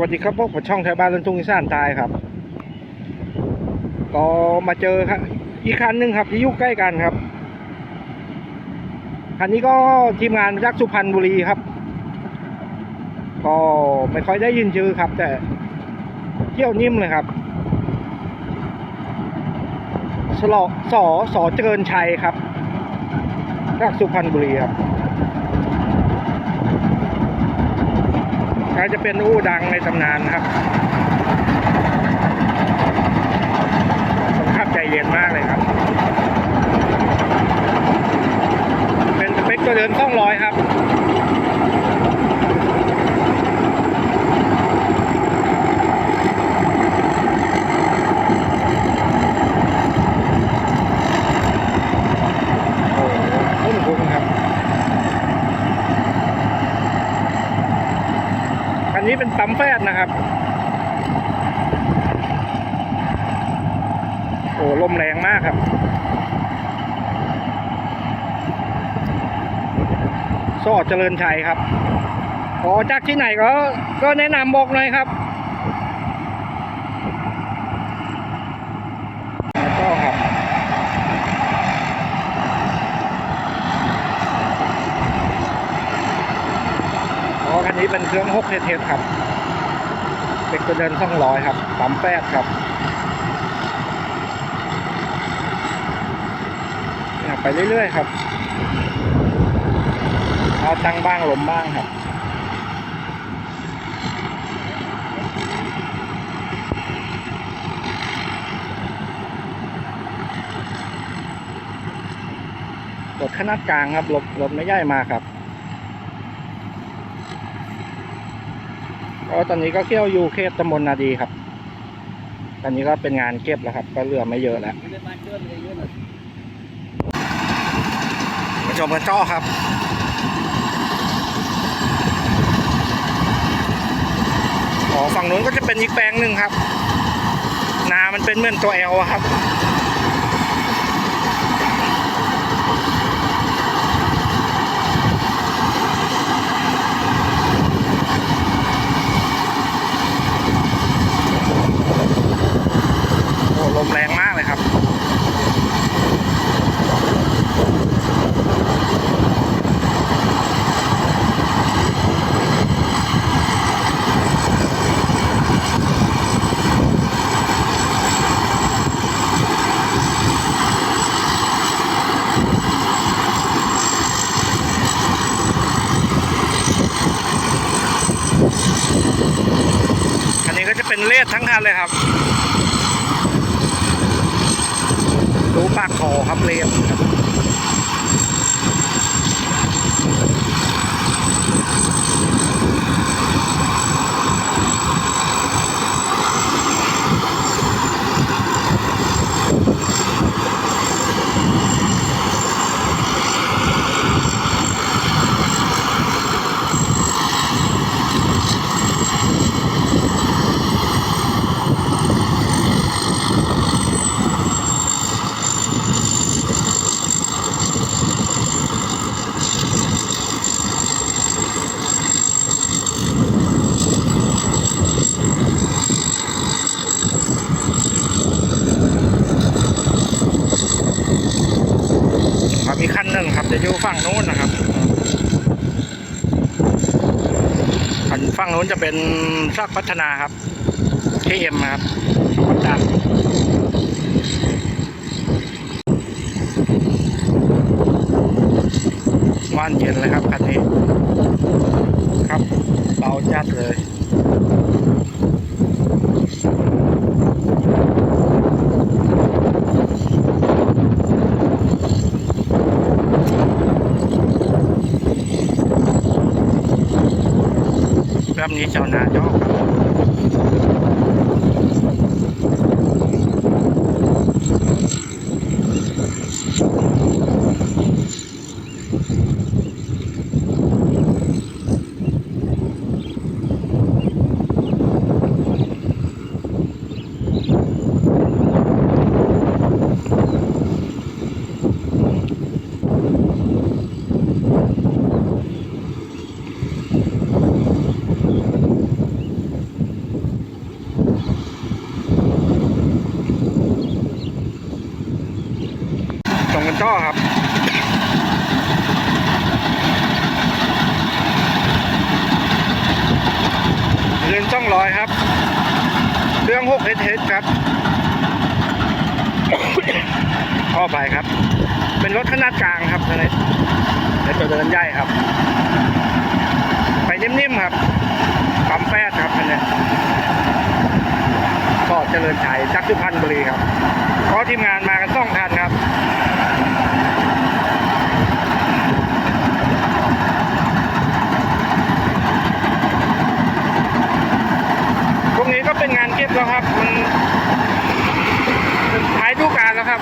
วัสดีครับพวกผมช่องไทยบ้านลุนทุ่งอีสานตายครับ ก็มาเจอครับอีกคันหนึ่งครับที่อยู่ใกล้กันครับคันนี้ก็ทีมงานมาจากสุพรรณบุรีครับ ก็ไม่ค่อยได้ยินชื่อครับ แต่เที่ยวนิ่มเลยครับสลอสอสอเจริญชัยครับจากสุพรรณบุรีครับ น่าจะเป็นอู้ดังในตำนานครับคนขับใจเย็นมากเลยครับ เป็นสเปคตัวเดินต้องร้อยครับ โอ้โหคุ้นคุ้นครับ อันนี้ เป็นปั๊มแฟดนะครับ โอ้ลมแรงมากครับซอดเจริญชัยครับ ขอจากที่ไหนก็ก็แนะนำบอกหน่อยครับแล้วก็ครับ อ๋อคั นี้เป็นเครื่อง6เทสครับเป็นตัวเดินช่องร้อยครับปั๊มแปดครับไปเรื่อยๆครับเอาตั้งบ้างลมบ้างครับรถขนาดกลางครับรถรถไม่ใหญ่มากครับ ก็ตอนนี้ก็เที่ยวอยู่เขตตำบลนาดีครับ ตอนนี้ก็เป็นงานเก็บแล้วครับ ก็เหลือไม่เยอะแล้วมาชมกันต่อครับอ๋อฝั่งนู้นก็จะเป็นอีกแปลงหนึ่งครับ นามันเป็นเหมือนตัวแอลครับ โอ้ลมแรงมากเลยครับ อันนี้ก็จะ เป็นเลดทั้งคันเลยครับ ดูปากคอครับเรียบครับ นึ่งครับ จะอยู่ฝั่งนู้นนะครับคันฝั่งนู้นจะเป็นซากพัฒนาครับทีเอ็มครับดังว่านเย็นเลยครับคันนี้ ครับเบาจัดเลย แบบนี้เจ้านาย่อ กันต้อครับเงินช่องร้อยครับเรื่องหกเอสเครับข้อไปครับ เป็นรถขนาดกลางครับเลยแต่ตัวเดินใหญ่ครับ ไปนิ่มๆครับปั๊มแป๊ดครับอันนี้ก็เจริญชัยจักรสุพรรณบุรีครับขอทีมงานมากันต้องทันครับ เป็นงานเก็บแล้วครับมันท้ายดูการแล้วครับ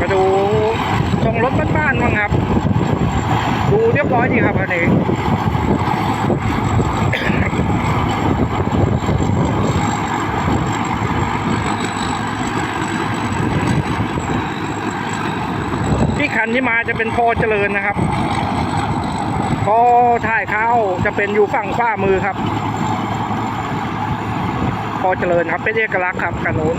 มาดูทรงรถ บ้านบ้างครับ ดูเรียบร้อยดีครับคันนี้ที่คันที่มาจะเป็นพอเจริญนะครับพอถ่ายเข้าจะเป็นอยู่ฝั่งขวามือครับพอเจริญครับเป็นเอกลักษณ์ครับกันนู้น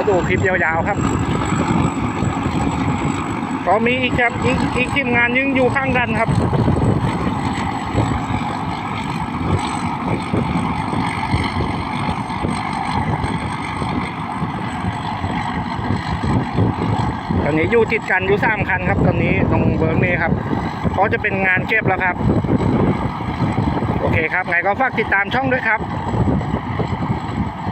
ก็ดูคลิปยาวๆครับก็มีอีกครับอีกอีกทีมงานยังอยู่ข้างกันครับตอนนี้อยู่ติดกันอยู่สามคันครับ ตอนนี้ตรงเบิร์กนี้ครับก็จะเป็นงานเก็บแล้วครับ โอเคครับไงก็ฝากติดตามช่องด้วยครับ